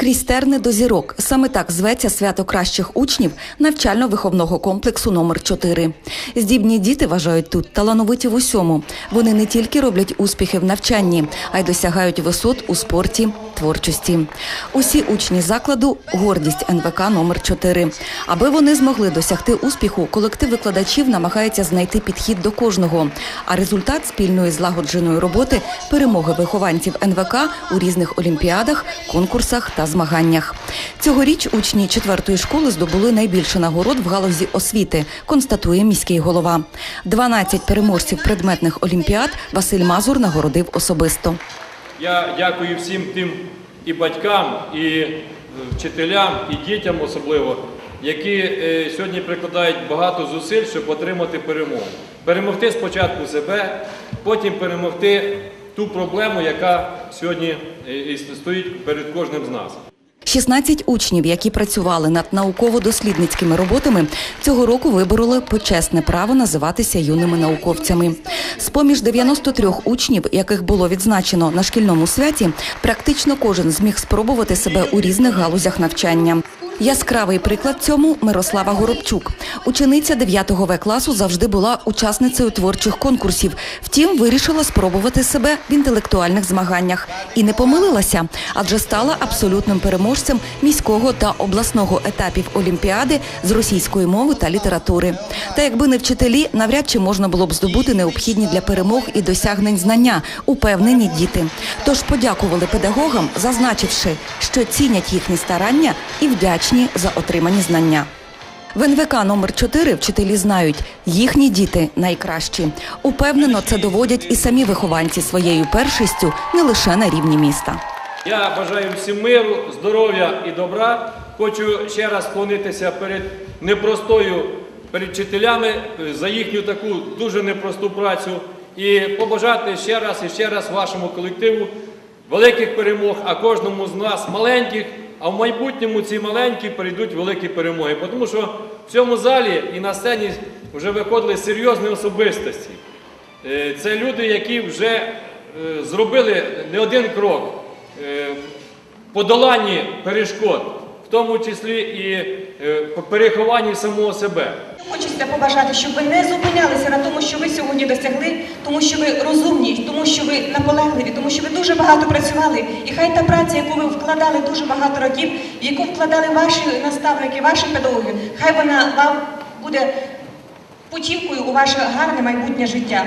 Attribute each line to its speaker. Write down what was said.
Speaker 1: Крізь терни до зірок. Саме так зветься свято кращих учнів навчально-виховного комплексу номер 4 Здібні діти вважають тут талановиті в усьому. Вони не тільки роблять успіхи в навчанні, а й досягають висот у спорті, творчості. Усі учні закладу гордість НВК номер 4 Аби вони змогли досягти успіху, колектив викладачів намагається знайти підхід до кожного. А результат спільної злагодженої роботи перемоги вихованців НВК у різних олімпіадах, конкурсах та змаганнях. Цьогоріч учні четвертої школи здобули найбільше нагород в галузі освіти, констатує міський голова. 12 переможців предметних олімпіад Василь Мазур нагородив особисто.
Speaker 2: Я дякую всім тим і батькам, і е, вчителям, і дітям особливо, які е, сьогодні прикладають багато зусиль, щоб отримати перемогу. Перемогти спочатку себе, потім перемогти ту проблему, яка сьогодні е, стоїть перед кожним з нас.
Speaker 1: 16 учнів, які працювали над науково-дослідницькими роботами, цього року вибороли почесне право називатися юними науковцями. З-поміж 93 учнів, яких було відзначено на шкільному святі, практично кожен зміг спробувати себе у різних галузях навчання. Яскравий приклад цьому Мирослава Горобчук. Учениця 9 В класу завжди була учасницею творчих конкурсів. Втім, вирішила спробувати себе в інтелектуальних змаганнях і не помилилася, адже стала абсолютним переможцем міського та обласного етапів олімпіади з російської мови та літератури. Та якби не вчителі, навряд чи можна було б здобути необхідні для перемог і досягнень знання, упевнені діти. Тож подякували педагогам, зазначивши, що цінять їхні старання і вдячні за отримані знання. В НВК номер 4 вчителі знають, їхні діти найкращі. Упевнено, це доводять і самі вихованці своєю першістю не лише на рівні міста.
Speaker 2: Я бажаю всім миру, здоров'я і добра. Хочу ще раз склонитися перед непростою, перед вчителями за їхню таку дуже непросту працю і побажати ще раз і ще раз вашому колективу великих перемог, а кожному з нас маленьких. А в майбутньому ці маленькі прийдуть великі перемоги. Тому що в цьому залі і на сцені вже виходили серйозні особистості. Е, Це люди, які вже е, зробили не один крок е, подоланні перешкод, в тому числі і перехованні самого себе.
Speaker 3: Хочеться побажати, щоб ви не зупинялися на тому, що ви сьогодні досягли, тому що ви розумні, тому що ви наполегливі, тому що ви дуже багато працювали. І хай та праця, яку ви вкладали дуже багато років, в яку вкладали ваші наставники, ваші педагоги, хай вона вам буде путівкою у ваше гарне майбутнє життя.